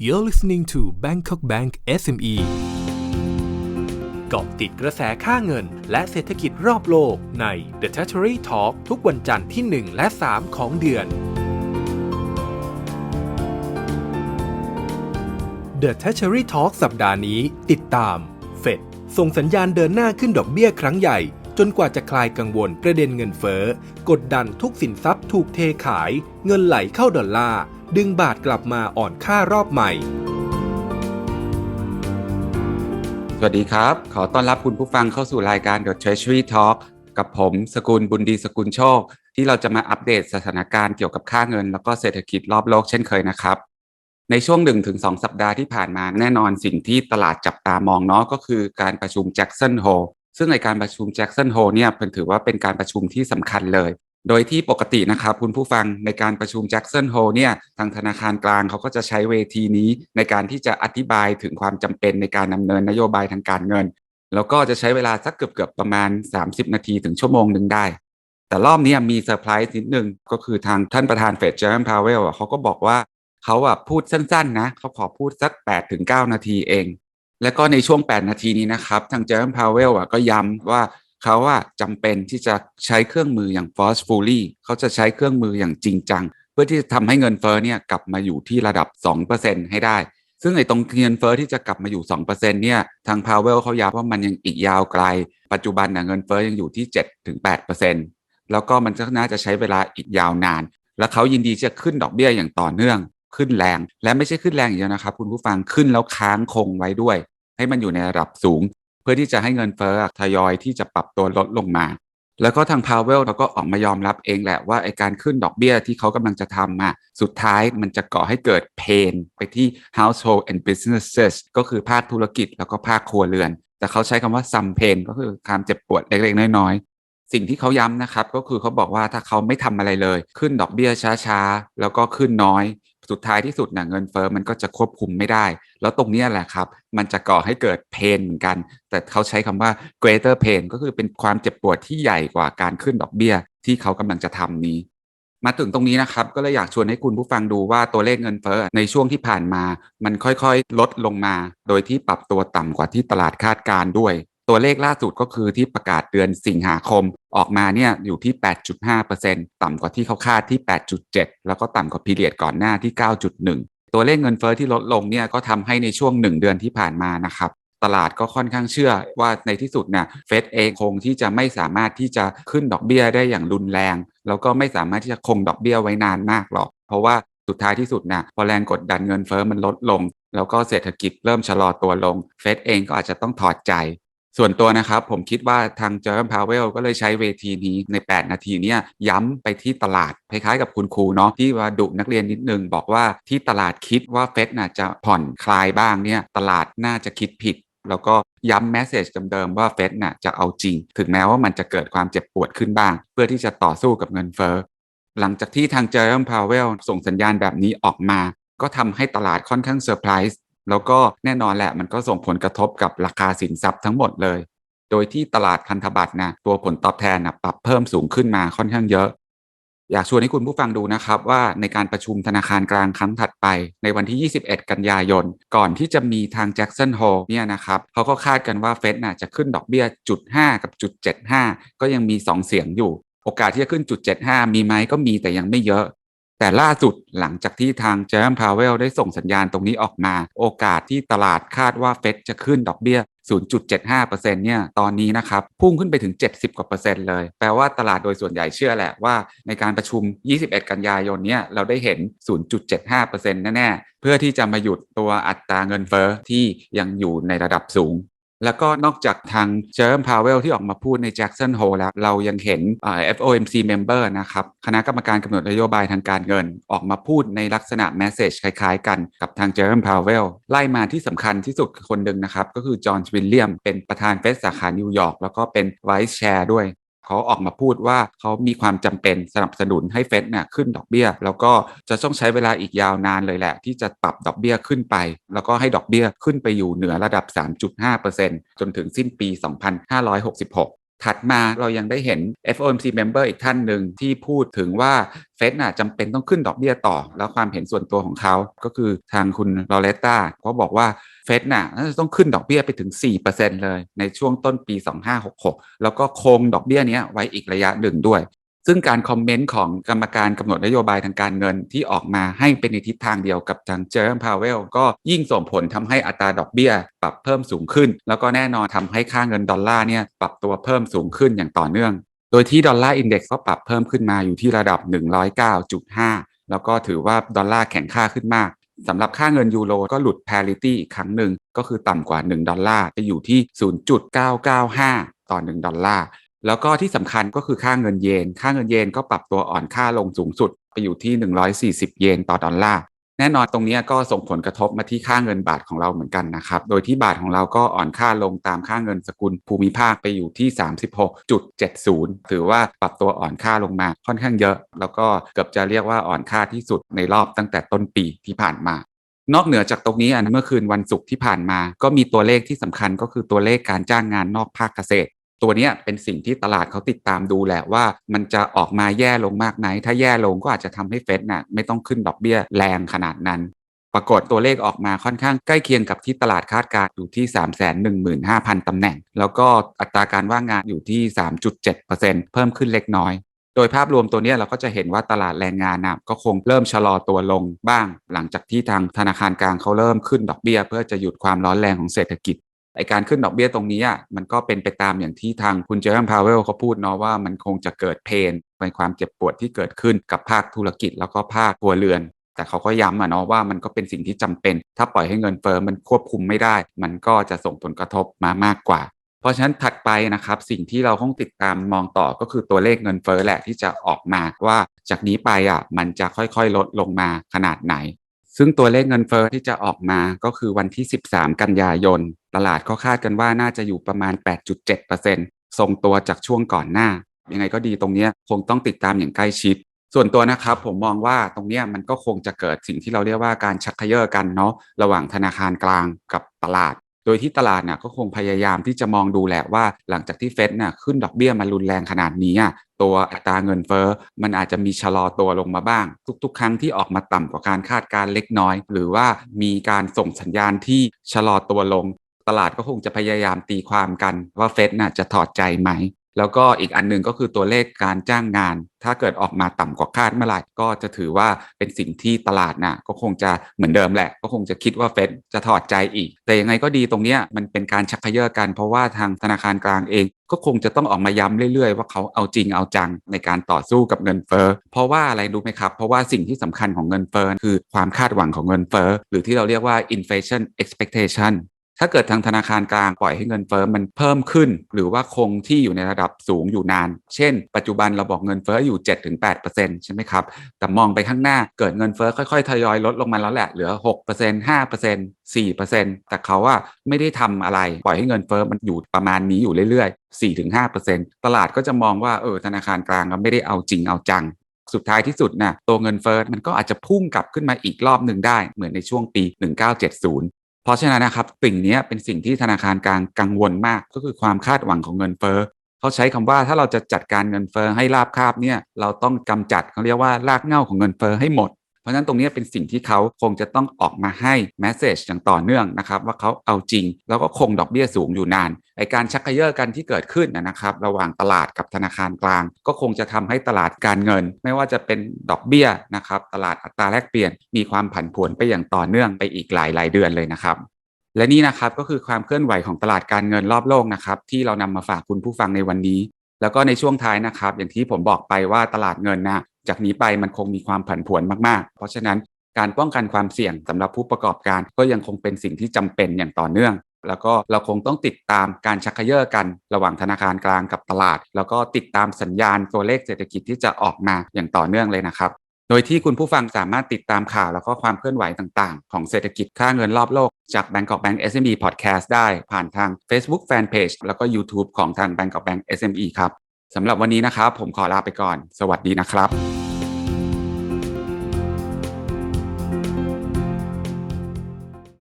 You're listening to Bangkok Bank SME เกาะติดกระแสค่าเงิน และเศรษฐกิจรอบโลกใน The Treasury Talk ทุกวันจันทร์ที่ 1 และ 3 ของเดือน The Treasury Talk สัปดาห์นี้ติดตาม เฟดส่งสัญญาณเดินหน้าขึ้นดอกเบี้ยครั้งใหญ่ จนกว่าจะคลายกังวลประเด็นเงินเฟ้อ กดดันทุกสินทรัพย์ถูกเทขาย เงินไหลเข้าดอลลาร์ ดึงบาทกลับมาอ่อนค่ารอบใหม่ สวัสดีครับ ขอต้อนรับคุณผู้ฟังเข้าสู่รายการ The Treasury Talk กับผมสกุลบุญดีสกุลโชค ที่เราจะมาอัปเดตสถานการณ์เกี่ยวกับค่าเงิน แล้วก็เศรษฐกิจรอบโลกเช่นเคยนะครับ ในช่วง 1-2 สัปดาห์ที่ผ่านมาแน่นอนสิ่งที่ตลาดจับตามองเนาะก็คือการประชุมแจ็กสันโฮซึ่งในการประชุมแจ็กสันโฮเนี่ยเป็นถือว่าเป็นการประชุมที่สำคัญเลย โดยที่ปกตินะครับคุณผู้ฟังในการประชุมแจ็กสันโฮเนี่ยทางธนาคารกลางเขาก็จะใช้เวทีนี้ในการที่จะอธิบายถึงความจำเป็นในการดำเนินนโยบายทางการเงิน แล้วก็จะใช้เวลาสักเกือบๆประมาณ 30 นาทีถึงชั่วโมงหนึ่งได้ แต่รอบนี้มีเซอร์ไพรส์นิดนึงก็คือทางท่านประธานเฟดเจอร์นพาวเวลเขาก็บอกว่าเขาอะพูดสั้นๆนะเขาขอพูดสัก8ถึง9นาทีเอง แล้วก็ในช่วง 8 นาทีนี้นะครับทางเจอร์นพาวเวลก็ย้ำว่า เขาว่าจำเป็นที่จะใช้เครื่องมืออย่าง forcefully เขาจะใช้เครื่องมืออย่างจริงจัง เพื่อที่จะทำให้เงินเฟ้อเนี่ยกลับมาอยู่ที่ระดับ 2%ให้ได้ ซึ่งไอ้ตรงเงินเฟ้อที่จะกลับมาอยู่ 2%เนี่ยทางพาวเวลเขาย้ำว่ามันยังอีกยาวไกล ปัจจุบันนะเงินเฟ้อยังอยู่ที่ 7-8%แล้วก็มันก็น่าจะใช้เวลาอีกยาวนาน แล้วเขายินดีจะขึ้นดอกเบี้ยอย่างต่อเนื่อง ขึ้นแรง และไม่ใช่ขึ้นแรงอย่างเดียวนะครับคุณผู้ฟังขึ้นแล้วค้างคงไว้ด้วย ให้มันอยู่ในระดับสูง พื่อที่จะให้เงินเฟ้อทยอยที่จะปรับตัวลดลงมา แล้วก็ทางพาวเวลเราก็ออกมายอมรับเองแหละว่าไอการขึ้นดอกเบี้ยที่เขากำลังจะทำมาสุดท้ายมันจะก่อให้เกิดเพนไปที่ household and businesses ก็คือภาคธุรกิจแล้วก็ภาคครัวเรือน แต่เขาใช้คำว่า some pain ก็คือความเจ็บปวดเล็กๆน้อยๆสิ่งที่เขาย้ำนะครับก็คือเขาบอกว่าถ้าเขาไม่ทำอะไรเลย ขึ้นดอกเบี้ยช้าๆ แล้วก็ขึ้นน้อย สุดท้ายที่สุดนะเงินเฟอ้อมันก็จะควบคุมไม่ได้ แล้วตรงนี้แหละครับ มันจะก่อให้เกิดเพนเหมือนกัน แต่เขาใช้คำว่า greater pain ก็คือเป็นความเจ็บปวดที่ใหญ่กว่าการขึ้นดอกเบี้ย ที่เขากำลังจะทำนี้ มาถึงตรงนี้นะครับ ก็เลยอยากชวนให้คุณผู้ฟังดูว่าตัวเลขเงินเฟ้อในช่วงที่ผ่านมา มันค่อยๆ ลดลงมา โดยที่ปรับตัวต่ำกว่าที่ตลาดคาดการด้วย ตัวเลขล่าสุดก็คือที่ประกาศเดือนสิงหาคมออกมาเนี่ยอยู่ที่ 8.5%ต่ำกว่าที่เขาคาดที่ 8.7 แล้วก็ต่ำกว่าพีเรียดก่อนหน้าที่ 9.1 ตัวเลขเงินเฟอ้อที่ลดลงเนี่ยก็ทำให้ในช่วง 1 เดือนที่ผ่านมานะครับตลาดก็ค่อนข้างเชื่อว่าในที่สุดเนี่ยเฟดเองคงที่จะไม่สามารถที่จะขึ้นดอกเบี้ยได้อย่างรุนแรง แล้วก็ไม่สามารถที่จะคงดอกเบี้ยไว้นานมากหรอก เพราะว่าสุดท้ายที่สุดนะพอแรงกดดันเงินเฟอ้อมันลดลง แล้วก็เศรษฐกิจเริ่มชะลอตัวลง เฟดเองก็อาจจะต้องถอดใจ ส่วนตัวนะครับ ผมคิดว่าทางเจอร์นพาวเวลก็เลยใช้เวทีนี้ใน 8 นาทีเนี่ยย้ำไปที่ตลาดคล้ายๆกับคุณครูเนาะที่ว่าดุนักเรียนนิดนึง บอกว่าที่ตลาดคิดว่าเฟดน่าจะผ่อนคลายบ้างเนี่ยตลาดน่าจะคิดผิด แล้วก็ย้ำแมสเซจเดิมๆว่าเฟดน่ะจะเอาจริง ถึงแม้ว่ามันจะเกิดความเจ็บปวดขึ้นบ้าง เพื่อที่จะต่อสู้กับเงินเฟ้อหลังจากที่ทางเจอร์นพาวเวลส่งสัญญาณแบบนี้ออกมา ก็ทำให้ตลาดค่อนข้างเซอร์ไพรส์ แล้วก็แน่นอนแหละมันก็ส่งผลกระทบกับราคาสินทรัพย์ทั้งหมดเลย โดยที่ตลาดพันธบัตรนะตัวผลตอบแทนนะปรับเพิ่มสูงขึ้นมาค่อนข้างเยอะ อยากชวนให้คุณผู้ฟังดูนะครับว่าในการประชุมธนาคารกลางครั้งถัดไป ในวันที่ 21 กันยายน ก่อนที่จะมีทางแจ็คสันโฮเนี่ยนะครับเขาก็คาดกันว่าเฟดน่ะจะขึ้นดอกเบี้ยจุด5กับจุด75 ก็ยังมี 2 เสียงอยู่ โอกาสที่จะขึ้นจุด75 มีไหมก็มีแต่ยังไม่เยอะ แต่ล่าสุดหลังจากที่ทางเจอร์มพาวเวลได้ส่งสัญญาณตรงนี้ออกมา โอกาสที่ตลาดคาดว่าเฟดจะขึ้นดอกเบี้ย 0.75%เนี่ยตอนนี้นะครับ พุ่งขึ้นไปถึง 70 กว่าเปอร์เซ็นต์เลย แปลว่าตลาดโดยส่วนใหญ่เชื่อแหละว่าในการประชุม 21 กันยายนเนี่ยเราได้เห็น 0.75%แน่ ๆ เพื่อที่จะมาหยุดตัวอัตราเงินเฟ้อที่ยังอยู่ในระดับสูง แล้วก็นอกจากทางเจอร์มพาวเวลที่ออกมาพูดในแจ็กสันโฮแล้ว เรายังเห็น FOMC member นะครับ คณะกรรมการกำหนดนโยบายทางการเงิน ออกมาพูดในลักษณะแมสเซจคล้ายๆกันกับทางเจอร์มพาวเวลไล่มาที่สำคัญที่สุดคนหนึ่งนะครับ ก็คือจอห์นวิลเลียมเป็นประธานเฟดสาขานิวยอร์กแล้วก็เป็นไวส์แชร์ด้วย เขาออกมาพูดว่าเขามีความจำเป็นสนับสนุนให้เฟดเนี่ยขึ้นดอกเบี้ย แล้วก็จะต้องใช้เวลาอีกยาวนานเลยแหละ ที่จะปรับดอกเบี้ยขึ้นไป แล้วก็ให้ดอกเบี้ยขึ้นไปอยู่เหนือระดับ 3.5%จนถึงสิ้นปี 2566 ถัดมาเรายังได้เห็น FOMC member อีกท่านหนึ่งที่พูดถึงว่าเฟดน่ะจำเป็นต้องขึ้นดอกเบี้ยต่อ แล้วความเห็นส่วนตัวของเขาก็คือทางคุณลอเรตตาเขาบอกว่าเฟดน่ะน่าจะต้องขึ้นดอกเบี้ยไปถึง 4%เลยในช่วงต้นปี 2566 แล้วก็คงดอกเบี้ยนี้ไว้อีกระยะหนึ่งด้วย ซึ่งการคอมเมนต์ของกรรมการกำหนดนโยบายทางการเงินที่ออกมาให้เป็นในทิศทางเดียวกับทางเจอร์มพาวเวลก็ยิ่งส่งผลทำให้อัตราดอกเบี้ย ปรับเพิ่มสูงขึ้น แล้วก็แน่นอนทำให้ค่าเงินดอลลาร์เนี่ยปรับตัวเพิ่มสูงขึ้นอย่างต่อเนื่อง โดยที่ดอลลาร์อินเด็กซ์ก็ปรับเพิ่มขึ้นมาอยู่ที่ระดับ 109.5 แล้วก็ถือว่าดอลลาร์แข็งค่าขึ้นมากสำหรับค่าเงินยูโรก็หลุด parity อีกครั้งหนึ่ง ก็คือต่ำกว่า 1 ดอลลาร์ไปอยู่ที่ 0.995 ต่อ 1 ดอลลาร์ แล้วก็ที่สำคัญก็คือค่าเงินเยน ค่าเงินเยนก็ปรับตัวอ่อนค่าลงสูงสุด ไปอยู่ที่ 140 เยนต่อดอลลาร์ แน่นอนตรงนี้ก็ส่งผลกระทบมาที่ค่าเงินบาทของเราเหมือนกันนะครับ โดยที่บาทของเราก็อ่อนค่าลงตามค่าเงินสกุลภูมิภาคไปอยู่ที่ 36.70 ถือว่าปรับตัวอ่อนค่าลงมาค่อนข้างเยอะ แล้วก็เกือบจะเรียกว่าอ่อนค่าที่สุดในรอบตั้งแต่ต้นปีที่ผ่านมานอกเหนือจากตรงนี้อันเมื่อคืนวันศุกร์ที่ผ่านมา ก็มีตัวเลขที่สำคัญก็คือตัวเลขการจ้างงานนอกภาคเกษตร ตัวนี้เป็นสิ่งที่ตลาดเขาติดตามดูแหละว่ามันจะออกมาแย่ลงมากไหนถ้าแย่ลงก็อาจจะทำให้เฟดน่ะไม่ต้องขึ้นดอกเบี้ยแรงขนาดนั้น ปรากฏตัวเลขออกมาค่อนข้างใกล้เคียงกับที่ตลาดคาดการณ์อยู่ที่ 315,000 ตำแหน่ง แล้วก็อัตราการว่างงานอยู่ที่ 3.7%เพิ่มขึ้นเล็กน้อยโดยภาพรวมตัวนี้เราก็จะเห็นว่าตลาดแรงงานนะก็คงเริ่มชะลอตัวลงบ้าง หลังจากที่ทางธนาคารกลางเขาเริ่มขึ้นดอกเบี้ย เพื่อจะหยุดความร้อนแรงของเศรษฐกิจ ไอการขึ้นดอกเบี้ยตรงนี้อะมันก็เป็นไปตามอย่างที่ทางคุณเจอร์มพาวเวลเขาพูดเนาะว่ามันคงจะเกิดเพนเป็นความเจ็บปวดที่เกิดขึ้นกับภาคธุรกิจแล้วก็ภาคครัวเรือน แต่เขาก็ย้ำอะเนาะว่ามันก็เป็นสิ่งที่จำเป็น ถ้าปล่อยให้เงินเฟ้อมันควบคุมไม่ได้ มันก็จะส่งผลกระทบมามากกว่าเพราะฉะนั้นถัดไปนะครับสิ่งที่เราต้องติดตามมองต่อก็คือตัวเลขเงินเฟ้อแหละที่จะออกมาว่าจากนี้ไปอะมันจะค่อยๆ ลดลงมาขนาดไหน ซึ่งตัวเลขเงินเฟ้อที่จะออกมาก็คือวันที่ 13 กันยายน ตลาดก็คาดกันว่าน่าจะอยู่ประมาณ 8.7%ทรงตัวจากช่วงก่อนหน้า ยังไงก็ดีตรงนี้คงต้องติดตามอย่างใกล้ชิด ส่วนตัวนะครับผมมองว่าตรงนี้มันก็คงจะเกิดสิ่งที่เราเรียกว่าการชักเขย่อกันเนาะระหว่างธนาคารกลางกับตลาด ดยที่ตลาดน่ะก็คงพยายามที่จะมองดูแหละว่า หลังจากที่เฟดน่ะขึ้นดอกเบี้ยมารุนแรงขนาดนี้อะตัวอัตราเงินเฟ้อมันอาจจะมีชะลอตัวลงมาบ้าง ทุกๆ ครั้งที่ออกมาต่ำกว่าการคาดการเล็กน้อย หรือว่ามีการส่งสัญญาณที่ชะลอตัวลง ตลาดก็คงจะพยายามตีความกันว่าเฟดน่ะจะถอดใจไหม แล้วก็อีกอันหนึ่งก็คือตัวเลขการจ้างงาน ถ้าเกิดออกมาต่ำกว่าคาดเมื่อไหร่ก็จะถือว่าเป็นสิ่งที่ตลาดน่ะก็คงจะเหมือนเดิมแหละ ก็คงจะคิดว่าเฟดจะถอดใจอีก แต่ยังไงก็ดีตรงนี้มันเป็นการชักเขย่อกันเพราะว่าทางธนาคารกลางเอง ก็คงจะต้องออกมาย้ำเรื่อยๆ ว่าเขาเอาจริงเอาจังในการต่อสู้กับเงินเฟ้อเพราะว่าอะไรรู้ไหมครับ เพราะว่าสิ่งที่สำคัญของเงินเฟ้อคือความคาดหวังของเงินเฟ้อหรือที่เราเรียกว่า inflation expectation ถ้าเกิดทางธนาคารกลางปล่อยให้เงินเฟ้อมันเพิ่มขึ้น หรือว่าคงที่อยู่ในระดับสูงอยู่นาน เช่น ปัจจุบันเราบอกเงินเฟ้ออยู่ 7-8%ใช่ไหมครับ แต่มองไปข้างหน้าเกิดเงินเฟ้อค่อยๆ ทยอยลดลงมาแล้วแหละเหลือ 6% 5% 4%แต่เขาว่าไม่ได้ทำอะไร ปล่อยให้เงินเฟ้อมันอยู่ประมาณนี้อยู่เรื่อยๆ 4-5%ตลาดก็จะมองว่าเออธนาคารกลางก็ไม่ได้เอาจริงเอาจังสุดท้ายที่สุดนะ่ะตัวเงินเฟ้อมันก็อาจจะพุ่งกลับขึ้นมาอีกรอบหนึ่งได้ เหมือนในช่วงปี 1970 เพราะฉะนั้นนะครับสิ่งนี้เป็นสิ่งที่ธนาคารกลางกังวลมากก็คือความคาดหวังของเงินเฟ้อเขาใช้คำว่าถ้าเราจะจัดการเงินเฟ้อให้ราบคาบเนี่ยเราต้องกำจัดเขาเรียกว่ารากเหง้าของเงินเฟ้อให้หมด ราะฉะนั้นตรงนี้เป็นสิ่งที่เขาคงจะต้องออกมาให้แมสเซจอย่างต่อเนื่องนะครับว่าเขาเอาจริง แล้วก็คงดอกเบี้ยสูงอยู่นานไอการชักเขย่อกันที่เกิดขึ้นนะครับ ระหว่างตลาดกับธนาคารกลาง ก็คงจะทำให้ตลาดการเงิน ไม่ว่าจะเป็นดอกเบี้ยนะครับตลาดอัตราแลกเปลี่ยน มีความผันผวนไปอย่างต่อเนื่องไปอีกหลายหลายเดือนเลยนะครับและนี่นะครับก็คือความเคลื่อนไหวของตลาดการเงินรอบโลกนะครับที่เรานำมาฝากคุณผู้ฟังในวันนี้แล้วก็ในช่วงท้ายนะครับ อย่างที่ผมบอกไปว่าตลาดเงินนะ จากนี้ไปมันคงมีความผันผวนมากๆ เพราะฉะนั้นการป้องกันความเสี่ยงสำหรับผู้ประกอบการก็ยังคงเป็นสิ่งที่จำเป็นอย่างต่อเนื่อง แล้วก็เราคงต้องติดตามการชักเขย่อกันระหว่างธนาคารกลางกับตลาด แล้วก็ติดตามสัญญาณตัวเลขเศรษฐกิจที่จะออกมาอย่างต่อเนื่องเลยนะครับ โดยที่คุณผู้ฟังสามารถติดตามข่าวแล้วก็ความเคลื่อนไหวต่างๆ ของเศรษฐกิจค่าเงินรอบโลกจาก Bangkok Bank SME Podcast ได้ผ่านทาง Facebook Fanpage แล้วก็ YouTube ของทาง Bangkok Bank SME ครับสำหรับวันนี้นะครับผมขอลาไปก่อน สวัสดีนะครับ